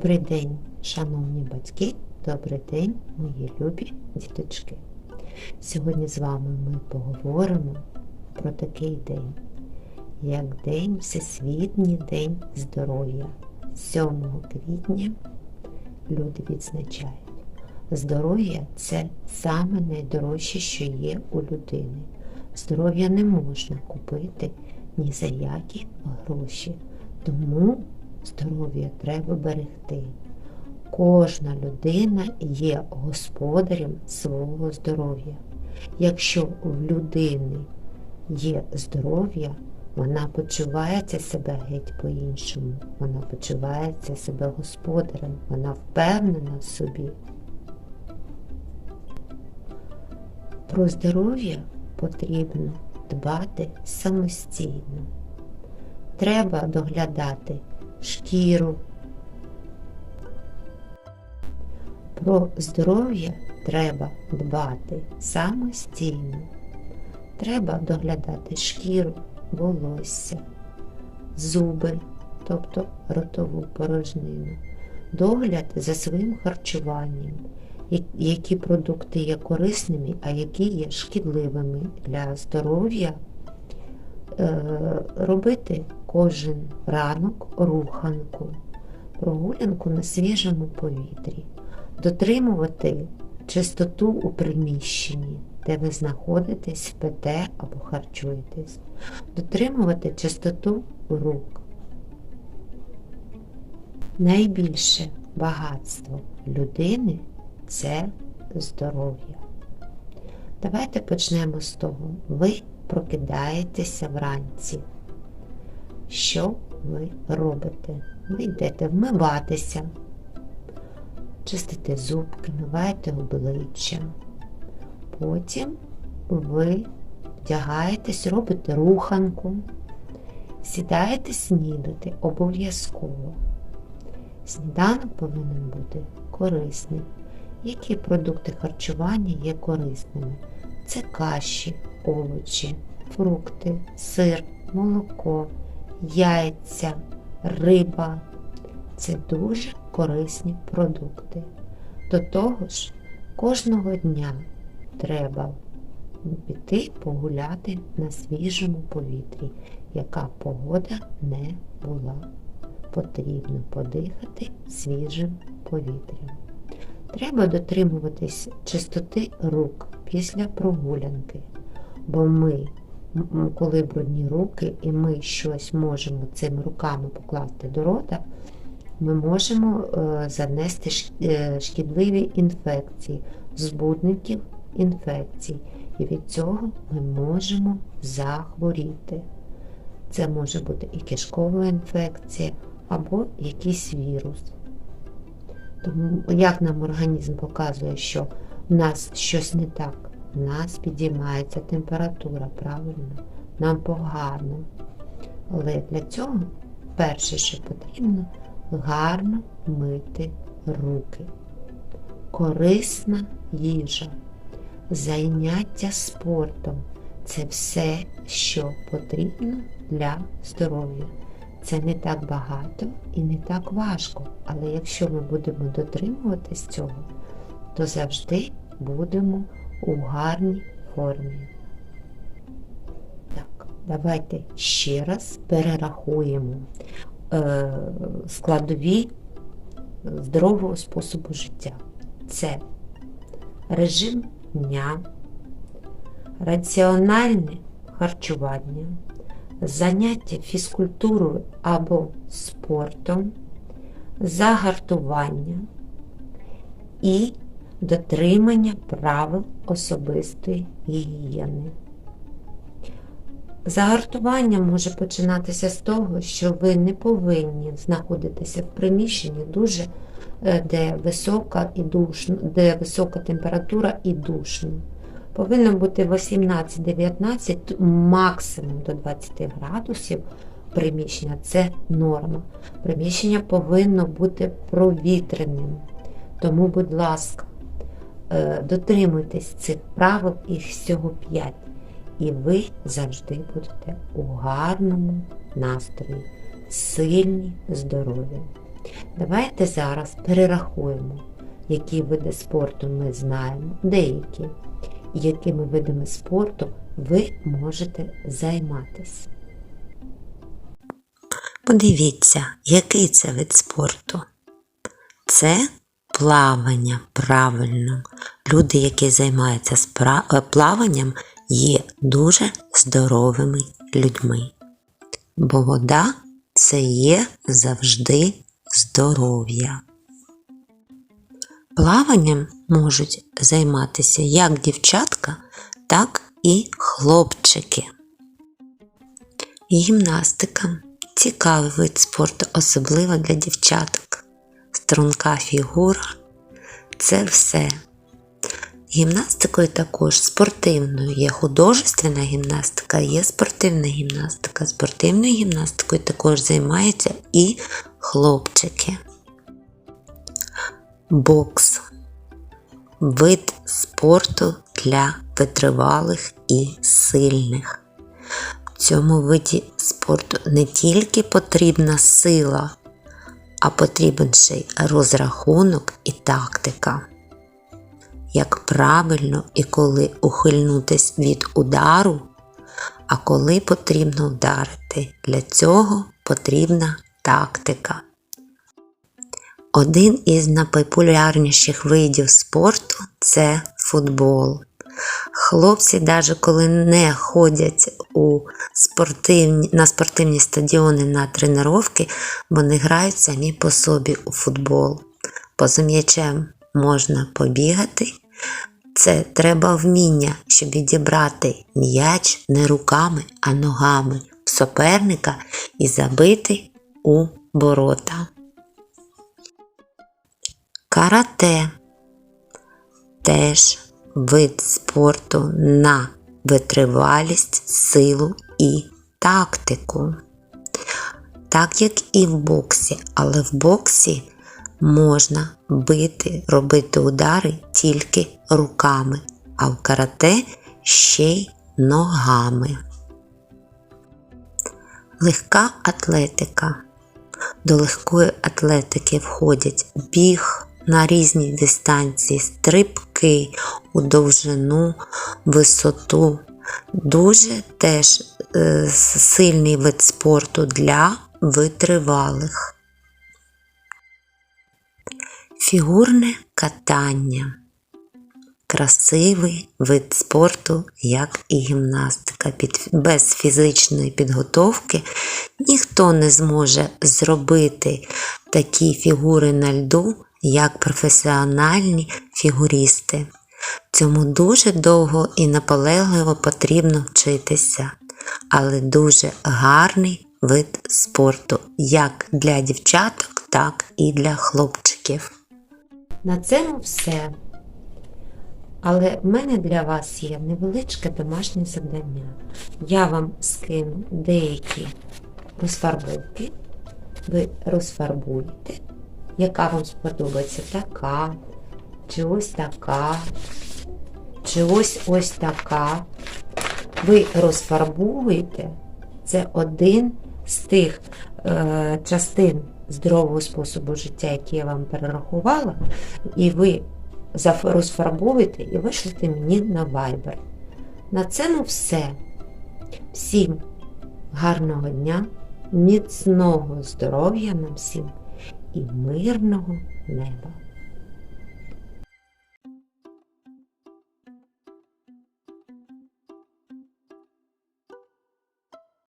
Добрий день, шановні батьки, добрий день, мої любі діточки. Сьогодні з вами ми поговоримо про такий день, як День Всесвітній День здоров'я. 7 квітня люди відзначають. Здоров'я це саме найдорожче, що є у людини. Здоров'я не можна купити ні за які гроші. Тому здоров'я треба берегти. Кожна людина є господарем свого здоров'я. Якщо в людини є здоров'я, вона почувається себе геть по-іншому. Вона почувається себе господарем, вона впевнена в собі. Про здоров'я потрібно дбати самостійно. Треба доглядати шкіру. Про здоров'я треба дбати самостійно. Треба доглядати шкіру, волосся, зуби, тобто ротову порожнину, догляд за своїм харчуванням, які продукти є корисними, а які є шкідливими для здоров'я. Е, робити кожен ранок руханку, прогулянку на свіжому повітрі, дотримувати чистоту у приміщенні, де ви знаходитесь, спите або харчуєтесь, дотримувати чистоту рук. Найбільше багатство людини це здоров'я. Давайте почнемо з того. Ви прокидаєтеся вранці. Що ви робите? Ви йдете вмиватися, чистите зубки, миваєте обличчя. Потім ви вдягаєтесь, робите руханку, сідаєте снідати обов'язково. Сніданок повинен бути корисний. Які продукти харчування є корисними? Це каші, овочі, фрукти, сир, молоко, яйця, риба. Це дуже корисні продукти. До того ж, кожного дня треба піти погуляти на свіжому повітрі, яка погода не була. Потрібно подихати свіжим повітрям. Треба дотримуватись чистоти рук після прогулянки, бо ми, коли брудні руки і ми щось можемо цими руками покласти до рота, ми можемо е, занести е, шкідливі інфекції, збудників інфекцій. І від цього ми можемо захворіти. Це може бути і кишкова інфекція або якийсь вірус. Тому як нам організм показує, що в нас щось не так, в нас підіймається температура, правильно, нам погано. Але для цього перше, що потрібно, гарно мити руки. Корисна їжа, заняття спортом це все, що потрібно для здоров'я. Це не так багато і не так важко, але якщо ми будемо дотримуватись цього, то завжди будемо у гарній формі. Так, давайте ще раз перерахуємо е, складові здорового способу життя. Це режим дня, раціональне харчування заняття фізкультурою або спортом, загартування і дотримання правил особистої гігієни. Загартування може починатися з того, що ви не повинні знаходитися в приміщенні дуже, е, де висока і душно, де висока температура і душно. Повинно бути 18-19, максимум до 20 градусів приміщення це норма. Приміщення повинно бути провітреним. Тому, будь ласка, дотримуйтесь цих правил, їх всього 5. І ви завжди будете у гарному настрої, сильні, здорові. Давайте зараз перерахуємо, які види спорту ми знаємо, деякі, якими видами спорту ви можете займатися. Подивіться, який це вид спорту. Це плавання, правильно. Люди, які займаються е, плаванням, є дуже здоровими людьми. Бо вода це є завжди здоров'я. Плаванням можуть займатися як дівчатка, так і хлопчики. Гімнастика цікавий вид спорту, особливо для дівчаток. Струнка фігура це все. Гімнастикою також спортивною є художественна гімнастика, є спортивна гімнастика. Спортивною гімнастикою також займаються і хлопчики. Бокс вид спорту для витривалих і сильних. В цьому виді спорту не тільки потрібна сила, а потрібен ще й розрахунок і тактика. Як правильно і коли ухильнутись від удару, а коли потрібно вдарити. Для цього потрібна тактика. Один із найпопулярніших видів спорту це футбол. Хлопці, навіть коли не ходять у спортивні, на спортивні стадіони на тренування, вони грають самі по собі у футбол. Поза м'ячем можна побігати. Це треба вміння, щоб відібрати м'яч не руками, а ногами в суперника і забити у ворота. Карате теж вид спорту на витривалість, силу і тактику. Так як і в боксі, але в боксі можна бити, робити удари тільки руками, а в карате ще й ногами. Легка атлетика. До легкої атлетики входять біг на різні дистанції, стрибки у довжину, висоту. Дуже теж е, сильний вид спорту для витривалих. Фігурне катання. Красивий вид спорту, як і гімнастика. Без фізичної підготовки ніхто не зможе зробити такі фігури на льду, як професіональні фігуристи. Цьому дуже довго і наполегливо потрібно вчитися, але дуже гарний вид спорту, як для дівчаток, так і для хлопчиків. На цьому все. Але в мене для вас є невеличке домашнє завдання. Я вам скину деякі розфарбовки. Ви розфарбуєте, яка вам сподобається така, чи ось така, чи ось ось така. Ви розфарбуєте, це один з тих е, частин здорового способу життя, які я вам перерахувала, і ви розфарбуєте і вишлете мені на Viber. На цьому все. Всім гарного дня, міцного здоров'я нам всім і мирного неба.